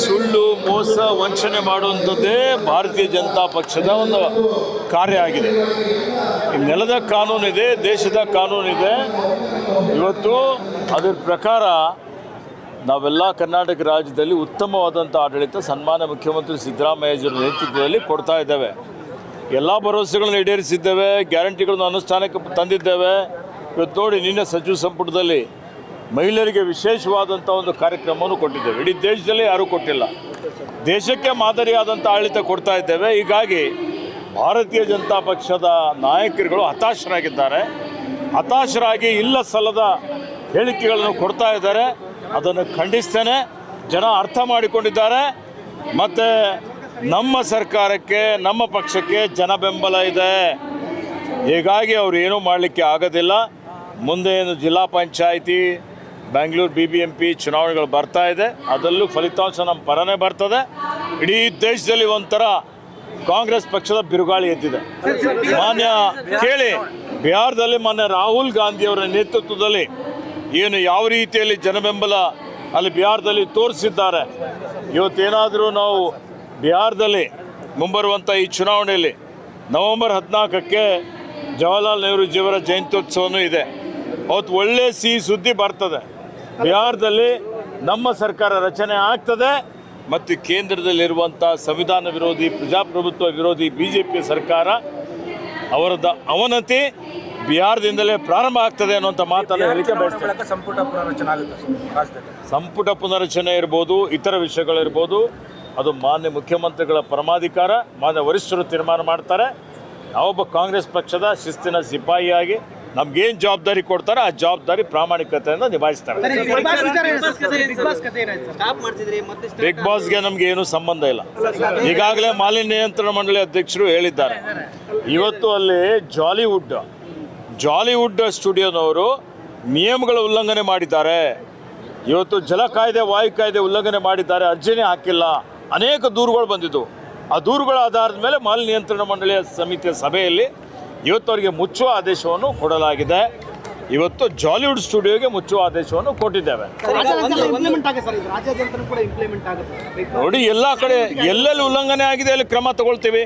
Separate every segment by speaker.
Speaker 1: ಸುಳ್ಳು, ಮೋಸ, ವಂಚನೆ ಮಾಡುವಂಥದ್ದೇ ಭಾರತೀಯ ಜನತಾ ಪಕ್ಷದ ಒಂದು ಕಾರ್ಯ ಆಗಿದೆ. ನೆಲದ ಕಾನೂನಿದೆ, ದೇಶದ ಕಾನೂನಿದೆ. ಇವತ್ತು ಅದರ ಪ್ರಕಾರ ನಾವೆಲ್ಲ ಕರ್ನಾಟಕ ರಾಜ್ಯದಲ್ಲಿ ಉತ್ತಮವಾದಂಥ ಆಡಳಿತ ಸನ್ಮಾನ ಮುಖ್ಯಮಂತ್ರಿ ಸಿದ್ದರಾಮಯ್ಯಜರ ನೇತೃತ್ವದಲ್ಲಿ ಕೊಡ್ತಾ ಇದ್ದೇವೆ. ಎಲ್ಲ ಭರವಸೆಗಳನ್ನು ಈಡೇರಿಸಿದ್ದೇವೆ, ಗ್ಯಾರಂಟಿಗಳನ್ನು ಅನುಷ್ಠಾನಕ್ಕೆ ತಂದಿದ್ದೇವೆ. ಇವತ್ತು ನೋಡಿ ನಿನ್ನೆ ಸಚಿವ ಸಂಪುಟದಲ್ಲಿ ಮಹಿಳೆಯರಿಗೆ ವಿಶೇಷವಾದಂಥ ಒಂದು ಕಾರ್ಯಕ್ರಮವನ್ನು ಕೊಟ್ಟಿದ್ದೇವೆ. ಇಡೀ ದೇಶದಲ್ಲಿ ಯಾರೂ ಕೊಟ್ಟಿಲ್ಲ. ದೇಶಕ್ಕೆ ಮಾದರಿಯಾದಂಥ ಆಡಳಿತ ಕೊಡ್ತಾ ಇದ್ದೇವೆ. ಹೀಗಾಗಿ ಭಾರತೀಯ ಜನತಾ ಪಕ್ಷದ ನಾಯಕರುಗಳು ಹತಾಶರಾಗಿದ್ದಾರೆ. ಹತಾಶರಾಗಿ ಇಲ್ಲ ಸಲ್ಲದ ಹೇಳಿಕೆಗಳನ್ನು ಕೊಡ್ತಾ ಇದ್ದಾರೆ. ಅದನ್ನು ಖಂಡಿಸ್ತೇನೆ. ಜನ ಅರ್ಥ ಮಾಡಿಕೊಂಡಿದ್ದಾರೆ. ಮತ್ತು ನಮ್ಮ ಸರ್ಕಾರಕ್ಕೆ, ನಮ್ಮ ಪಕ್ಷಕ್ಕೆ ಜನ ಬೆಂಬಲ ಇದೆ. ಹೀಗಾಗಿ ಅವರು ಏನೂ ಮಾಡಲಿಕ್ಕೆ ಆಗೋದಿಲ್ಲ. ಮುಂದೆ ಏನು ಜಿಲ್ಲಾ panchayat Bangalore B B M P ಚುನಾವಣೆಗಳು ಬರ್ತಾ ಇದೆ. ಅದರಲ್ಲೂ ಫಲಿತಾಂಶ ನಮ್ಮ ಪರನೇ ಬರ್ತದೆ. ಇಡೀ ದೇಶದಲ್ಲಿ ಒಂಥರ ಕಾಂಗ್ರೆಸ್ ಪಕ್ಷದ ಬಿರುಗಾಳಿ ಎದ್ದಿದೆ. ಮಾನ್ಯ ಕೇಳಿ, ಬಿಹಾರದಲ್ಲಿ ಮಾನ್ಯ ರಾಹುಲ್ ಗಾಂಧಿಯವರ ನೇತೃತ್ವದಲ್ಲಿ ಏನು ಯಾವ ರೀತಿಯಲ್ಲಿ ಜನಬೆಂಬಲ ಅಲ್ಲಿ ಬಿಹಾರದಲ್ಲಿ ತೋರಿಸಿದ್ದಾರೆ? ಇವತ್ತೇನಾದರೂ ನಾವು ಬಿಹಾರದಲ್ಲಿ ಮುಂಬರುವಂಥ ಈ ಚುನಾವಣೆಯಲ್ಲಿ ನವೆಂಬರ್ ಹದಿನಾಲ್ಕಕ್ಕೆ ಜವಾಹರಲಾಲ್ ನೆಹರು ಜೀವರ ಜಯಂತ್ಯೋತ್ಸವನೂ ಇದೆ. ಅವತ್ತು ಒಳ್ಳೆ ಸಿಹಿ ಸುದ್ದಿ ಬರ್ತದೆ. ಬಿಹಾರದಲ್ಲಿ ನಮ್ಮ ಸರ್ಕಾರ ರಚನೆ ಆಗ್ತದೆ ಮತ್ತು ಕೇಂದ್ರದಲ್ಲಿರುವಂಥ ಸಂವಿಧಾನ ವಿರೋಧಿ ಪ್ರಜಾಪ್ರಭುತ್ವ ವಿರೋಧಿ ಬಿ ಜೆ ಪಿ ಸರ್ಕಾರ ಅವರದ ಅವನತಿ ಬಿಹಾರದಿಂದಲೇ ಪ್ರಾರಂಭ ಆಗ್ತದೆ ಅನ್ನುವಂಥ ಮಾತನ್ನು ಹೇಳಿಕೆ ಬಯಸ್ತೇನೆ.
Speaker 2: ಸಂಪುಟ ಸರ್
Speaker 1: ಸಂಪುಟ ಪುನರಚನೆ ಇರ್ಬೋದು ಇತರ ವಿಷಯಗಳಿರ್ಬೋದು ಅದು ಮಾನ್ಯ ಮುಖ್ಯಮಂತ್ರಿಗಳ ಪರಮಾಧಿಕಾರ ಮಾನ್ಯ ವರಿಷ್ಠರು ತೀರ್ಮಾನ ಮಾಡ್ತಾರೆ. ಯಾವೊಬ್ಬ ಕಾಂಗ್ರೆಸ್ ಪಕ್ಷದ ಶಿಸ್ತಿನ ಸಿಪಾಯಿಯಾಗಿ ನಮ್ಗೇನು ಜವಾಬ್ದಾರಿ ಕೊಡ್ತಾರೆ ಆ ಜವಾಬ್ದಾರಿ ಪ್ರಾಮಾಣಿಕತೆಯಿಂದ ನಿಭಾಯಿಸ್ತಾರೆ. ಬಿಗ್ ಬಾಸ್ಗೆ ನಮ್ಗೆ ಏನು ಸಂಬಂಧ ಇಲ್ಲ. ಈಗಾಗಲೇ ಮಾಲಿನ್ಯ ನಿಯಂತ್ರಣ ಮಂಡಳಿ ಅಧ್ಯಕ್ಷರು ಹೇಳಿದ್ದಾರೆ. ಇವತ್ತು ಅಲ್ಲಿ ಜಾಲಿವುಡ್ ಜಾಲಿವುಡ್ ಸ್ಟುಡಿಯೋನವರು ನಿಯಮಗಳ ಉಲ್ಲಂಘನೆ ಮಾಡಿದ್ದಾರೆ. ಇವತ್ತು ಜಲ ಕಾಯ್ದೆ ವಾಯು ಕಾಯ್ದೆ ಉಲ್ಲಂಘನೆ ಮಾಡಿದ್ದಾರೆ. ಅರ್ಜಿನೇ ಹಾಕಿಲ್ಲ. ಅನೇಕ ದೂರುಗಳು ಬಂದಿದ್ದು. ಆ ದೂರುಗಳ ಆಧಾರದ ಮೇಲೆ ಮಾಲಿನ್ಯ ನಿಯಂತ್ರಣ ಮಂಡಳಿಯ ಸಮಿತಿಯ ಸಭೆಯಲ್ಲಿ ಇವತ್ತು ಅವರಿಗೆ ಮುಚ್ಚುವ ಆದೇಶವನ್ನು ಕೊಡಲಾಗಿದೆ. ಇವತ್ತು ಜಾಲಿವುಡ್ ಸ್ಟುಡಿಯೋಗೆ ಮುಚ್ಚುವ ಆದೇಶವನ್ನು ಕೊಟ್ಟಿದ್ದೇವೆ.
Speaker 3: ಇಂಪ್ಲಿಮೆಂಟ್ ಆಗುತ್ತೆ ಸರ್ ಇದು ರಾಜ್ಯಾದ್ಯಂತ ಕೂಡ ಇಂಪ್ಲಿಮೆಂಟ್ ಆಗುತ್ತೆ.
Speaker 1: ನೋಡಿ ಎಲ್ಲ ಕಡೆ ಎಲ್ಲೆಲ್ಲಿ ಉಲ್ಲಂಘನೆ ಆಗಿದೆ ಅಲ್ಲಿ ಕ್ರಮ ತಗೊಳ್ತೀವಿ.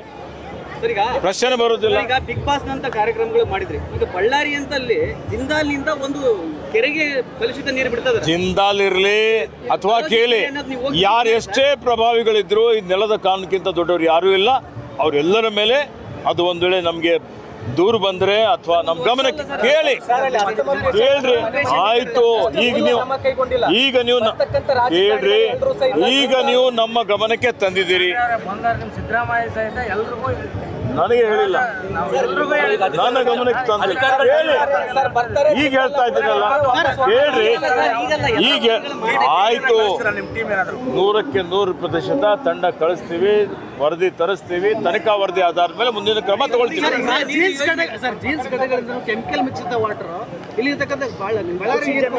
Speaker 3: ಸರ್ ಈಗ
Speaker 1: ಪ್ರಶ್ನೆ ಬರೋದಿಲ್ಲ
Speaker 3: ಈಗ ಬಿಗ್ ಬಾಸ್ ನಂತ ಕಾರ್ಯಕ್ರಮಗಳು ಮಾಡಿದ್ರಿ. ಈಗ ಬಳ್ಳಾರಿ ಅಂತಲ್ಲಿ ಜಿಂದಾಲ್ನಿಂದ ಒಂದು ಕೆರೆಗೆ ಕಲುಷಿತ ನೀರು ಬಿಡ್ತದೆ.
Speaker 1: ಜಿಂದಾಲ್ ಇರಲಿ ಅಥವಾ ಕೇಳಿ ಯಾರು ಎಷ್ಟೇ ಪ್ರಭಾವಿಗಳಿದ್ರು ಈ ನೆಲದ ಕಾನೂನಿಗಿಂತ ದೊಡ್ಡವರು ಯಾರೂ ಇಲ್ಲ. ಅವರೆಲ್ಲರ ಮೇಲೆ ಅದು ಒಂದು ವೇಳೆ ನಮಗೆ ದೂರು ಬಂದರೆ ಅಥವಾ ನಮ್ಮ ಗಮನಕ್ಕೆ ಕೇಳಿ. ಕೇಳ್ರಿ. ಆಯ್ತು, ಈಗ ನೀವು ಈಗ ನೀವು ಕೇಳ್ರಿ. ಈಗ ನೀವು ನಮ್ಮ ಗಮನಕ್ಕೆ ತಂದಿದ್ದೀರಿ. ನನಗೆ ಹೇಳಿಲ್ಲ. ನನ್ನ ಗಮನಕ್ಕೆ ತಂದು. ಹೇಳಿ. ಈಗ ಹೇಳ್ತಾ ಇದ್ದೀನಲ್ಲ. ಹೇಳ್ರಿ. ಈಗ ಆಯ್ತು.
Speaker 2: ನಿಮ್ಮ ಟೀಮ್ ಏನಾದ್ರು
Speaker 1: ನೂರಕ್ಕೆ ನೂರು ಪ್ರತಿಶತ ತಂಡ ಕಳಿಸ್ತೀವಿ ವರದಿ ತರಿಸ್ತೀವಿ ತನಿಖಾ ವರದಿ ಆಧಾರದ ಮೇಲೆ ಮುಂದಿನ ಕ್ರಮ ತಗೊಳ್ತೀವಿ.
Speaker 3: ಜೀನ್ಸ್ ಕಡೆ ಸರ್ ಜೀನ್ಸ್ ಕಡೆಗಳಿಂದ ಕೆಮಿಕಲ್ ಮಿಶ್ರಿತ ವಾಟರ್ ಇಲ್ಲಿ ಇರ್ತಕ್ಕಂಥ ಬಳ್ಳ- ಬಳ್ಳಾರಿ ನೀರು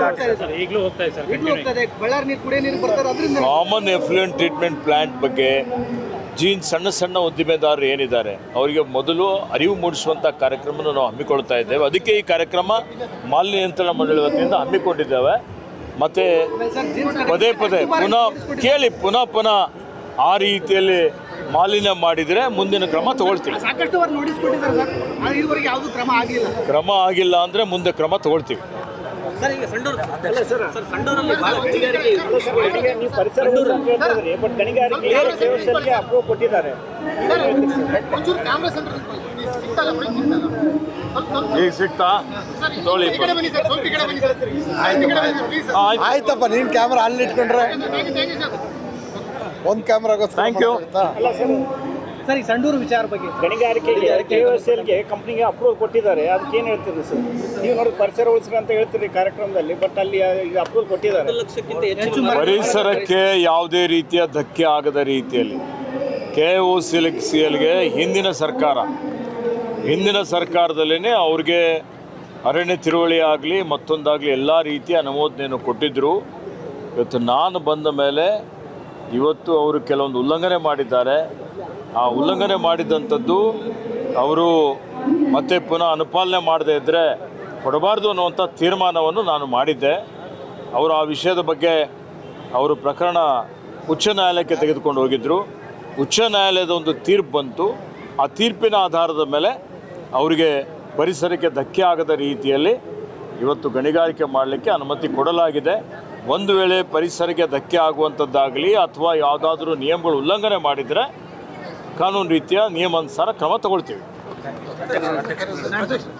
Speaker 3: ಹೋಗ್ತಾ ಇದೆ ಸರ್. ಈಗಲೂ ಹೋಗ್ತಾ ಇದೆ ಸರ್ ಈಗಲೂ ಬಳ್ಳಾರಿ ನೀರು ಕುಡಿಯೋ ನೀರು ಬರ್ತಾರೆ ಅದರಿಂದ
Speaker 1: ಕಾಮನ್ ಎಫ್ಲುಯೆಂಟ್ ಟ್ರೀಟ್ಮೆಂಟ್ ಪ್ಲಾಂಟ್ ಬಗ್ಗೆ ಜೀನ್ ಸಣ್ಣ ಸಣ್ಣ ಉದ್ದಿಮೆದಾರರು ಏನಿದ್ದಾರೆ ಅವರಿಗೆ ಮೊದಲು ಅರಿವು ಮೂಡಿಸುವಂಥ ಕಾರ್ಯಕ್ರಮವನ್ನು ನಾವು ಹಮ್ಮಿಕೊಳ್ತಾ ಇದ್ದೇವೆ. ಅದಕ್ಕೆ ಈ ಕಾರ್ಯಕ್ರಮ ಮಾಲಿನ್ಯ ನಿಯಂತ್ರಣ ಮಂಡಳಿ ವತಿಯಿಂದ ಹಮ್ಮಿಕೊಂಡಿದ್ದೇವೆ. ಮತ್ತು ಪದೇ ಪದೇ ಪುನಃ ಕೇಳಿ ಪುನಃ ಪುನಃ ಆ ರೀತಿಯಲ್ಲಿ ಮಾಲಿನ್ಯ ಮಾಡಿದರೆ ಮುಂದಿನ ಕ್ರಮ ತಗೊಳ್ತೀವಿ.
Speaker 3: ಕ್ರಮ ಆಗಿಲ್ಲ
Speaker 1: ಅಂದರೆ ಮುಂದೆ ಕ್ರಮ ತಗೊಳ್ತೀವಿ.
Speaker 3: ಸರ್ ಈಗ ಸಂಡೂರು ಅಲ್ಲ ಸರ್ ಸರ್ ಸಂಡೂರಲ್ಲಿ ಬಹಳ ಗಣಿಗಾರಿಕೆ ಇದೆ.
Speaker 4: ನೀವು ಪರಿಸರ ಉಳಿಸ್ಕೊಂಡ್ರೆ ಬಟ್ ಗಣಿಗಾರಿಕೆ ದೇವಸ್ಥಾನಕ್ಕೆ ಅಪ್ರೂವ್ ಕೊಟ್ಟಿದ್ದಾರೆ
Speaker 1: ಈಗ ಸಿಗ್ತಾ ತೊಳಿ ಆಯ್ತು
Speaker 5: ಆಯ್ತಪ್ಪ ನೀನ್ ಕ್ಯಾಮ್ರಾ ಅಲ್ಲಿ ಇಟ್ಕೊಂಡ್ರೆ ಒಂದ್ ಕ್ಯಾಮ್ರಾಗೋಸ್ಕರ
Speaker 1: ಥ್ಯಾಂಕ್ you.
Speaker 3: ಸರ್ ಈ ಸಂಡೂರು ವಿಚಾರ ಬಗ್ಗೆ.
Speaker 4: ಗಣಿಗಾರಿಕೆಗೆ ಕೆ ಗೆ ಕಂಪ್ನಿಗೆ ಅಪ್ರೂವ್ ಕೊಟ್ಟಿದ್ದಾರೆ. ಅದಕ್ಕೆ ಏನು ಹೇಳ್ತೀರಿ ಸರ್? ನೀವು ನೋಡಿ ಪರಿಸರ ಉಳಿಸ್ರಿ ಅಂತ ಹೇಳ್ತೀರಿ ಕಾರ್ಯಕ್ರಮದಲ್ಲಿ ಬಟ್ ಅಲ್ಲಿ ಈಗ ಅಪ್ರೂವ್ ಕೊಟ್ಟಿದ್ದಾರೆ.
Speaker 1: ಪರಿಸರಕ್ಕೆ ಯಾವುದೇ ರೀತಿಯ ಧಕ್ಕೆ ಆಗದ ರೀತಿಯಲ್ಲಿ ಕೆ ಒ ಸಿ ಎಲ್ಗೆ ಹಿಂದಿನ ಸರ್ಕಾರ ಹಿಂದಿನ ಸರ್ಕಾರದಲ್ಲೇ ಅವ್ರಿಗೆ ಅರಣ್ಯ ತಿರುವಳಿ ಆಗಲಿ ಮತ್ತೊಂದಾಗಲಿ ಎಲ್ಲ ರೀತಿಯ ಅನುಮೋದನೆಯನ್ನು ಕೊಟ್ಟಿದ್ದರು ಇವತ್ತು ನಾನು ಬಂದ ಮೇಲೆ ಇವತ್ತು ಅವರು ಕೆಲವೊಂದು ಉಲ್ಲಂಘನೆ ಮಾಡಿದ್ದಾರೆ. ಆ ಉಲ್ಲಂಘನೆ ಮಾಡಿದಂಥದ್ದು ಅವರು ಮತ್ತೆ ಪುನಃ ಅನುಪಾಲನೆ ಮಾಡದೇ ಇದ್ದರೆ ಕೊಡಬಾರ್ದು ಅನ್ನುವಂಥ ತೀರ್ಮಾನವನ್ನು ನಾನು ಮಾಡಿದ್ದೆ. ಅವರು ಆ ವಿಷಯದ ಬಗ್ಗೆ ಅವರು ಪ್ರಕರಣ ಉಚ್ಚ ನ್ಯಾಯಾಲಯಕ್ಕೆ ತೆಗೆದುಕೊಂಡು ಹೋಗಿದ್ದರು ಉಚ್ಚ ನ್ಯಾಯಾಲಯದ ಒಂದು ತೀರ್ಪು ಬಂತು. ಆ ತೀರ್ಪಿನ ಆಧಾರದ ಮೇಲೆ ಅವರಿಗೆ ಪರಿಸರಕ್ಕೆ ಧಕ್ಕೆ ಆಗದ ರೀತಿಯಲ್ಲಿ ಇವತ್ತು ಗಣಿಗಾರಿಕೆ ಮಾಡಲಿಕ್ಕೆ ಅನುಮತಿ ಕೊಡಲಾಗಿದೆ. ಒಂದು ವೇಳೆ ಪರಿಸರಕ್ಕೆ ಧಕ್ಕೆ ಆಗುವಂಥದ್ದಾಗಲಿ ಅಥವಾ ಯಾವುದಾದ್ರೂ ನಿಯಮಗಳು ಉಲ್ಲಂಘನೆ ಮಾಡಿದರೆ ಕಾನೂನು ರೀತಿಯ ನಿಯಮಾನುಸಾರ ಕ್ರಮ ತಗೊಳ್ತೀವಿ.